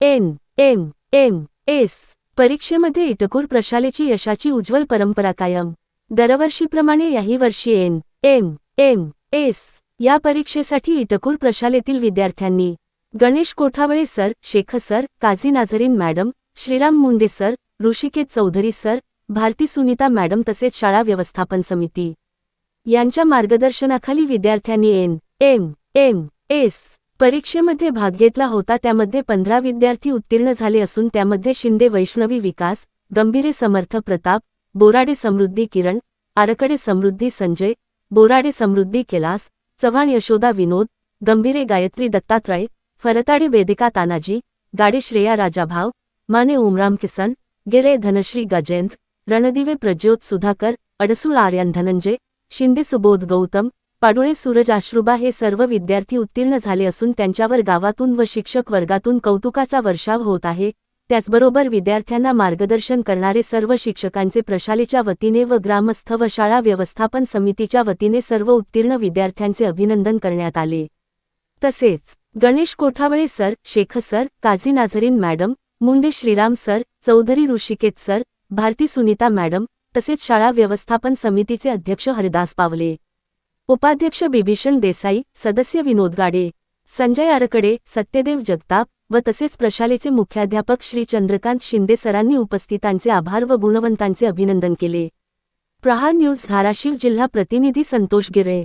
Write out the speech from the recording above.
M M M S परीक्षेमध्ये इटकूर प्रशालेची यशाची उज्ज्वल परंपरा कायम. दरवर्षीप्रमाणे याही वर्षी एन एम एम एस या परीक्षेसाठी इटकूर प्रशालेतील विद्यार्थ्यांनी Ganesh Kothawale sir Shaikh sir Kazi Nazreen madam Shriram Munde sir Rishiket Chaudhari sir Bharati Sunita madam तसेच शाळा व्यवस्थापन समिती. यांच्या मार्गदर्शनाखाली विद्यार्थ्यांनी एन एम एम एस परीक्षेमध्ये भाग घेतला होता त्यामध्ये पंधरा विद्यार्थी उत्तीर्ण झाले असून त्यामध्ये शिंदे वैष्णवी विकास गंभीरे समर्थ प्रताप बोराडे समृद्धी किरण आरकडे समृद्धी संजय बोराडे समृद्धी कैलास चव्हाण यशोदा विनोद गंभीरे गायत्री दत्तात्रय फरताडे वेदिका तानाजी गाडे श्रेया राजाभाव माने उमराम किसन गिरे धनश्री गजेंद्र रणदिवे प्रज्योत सुधाकर अडसूळ आर्यन धनंजय शिंदे सुबोध गौतम पाडुळे सूरज आश्रुबा हे सर्व विद्यार्थी उत्तीर्ण झाले असून त्यांच्यावर गावातून व शिक्षक वर्गातून कौतुकाचा वर्षाव होत आहे. त्याचबरोबर विद्यार्थ्यांना मार्गदर्शन करणारे सर्व शिक्षकांचे प्रशालेच्या वतीने व ग्रामस्थ व शाळा व्यवस्थापन समितीच्या वतीने सर्व उत्तीर्ण विद्यार्थ्यांचे अभिनंदन करण्यात आले. तसेच Ganesh Kothawale sir Shaikh sir Kazi Nazreen madam Munde Shriram sir Chaudhari Rishiket sir Bharati Sunita madam तसेच शाळा व्यवस्थापन समितीचे अध्यक्ष हरिदास पावले. उपाध्यक्ष बिभीषण देसाई सदस्य विनोद गाडे संजय आरकडे सत्यदेव जगताप व तसेच प्रशालेचे मुख्याध्यापक श्री चंद्रकांत शिंदे सरांनी उपस्थितांचे आभार व गुणवंतांचे अभिनंदन केले. प्रहार न्यूज धाराशिव जिल्हा प्रतिनिधी संतोष गिरे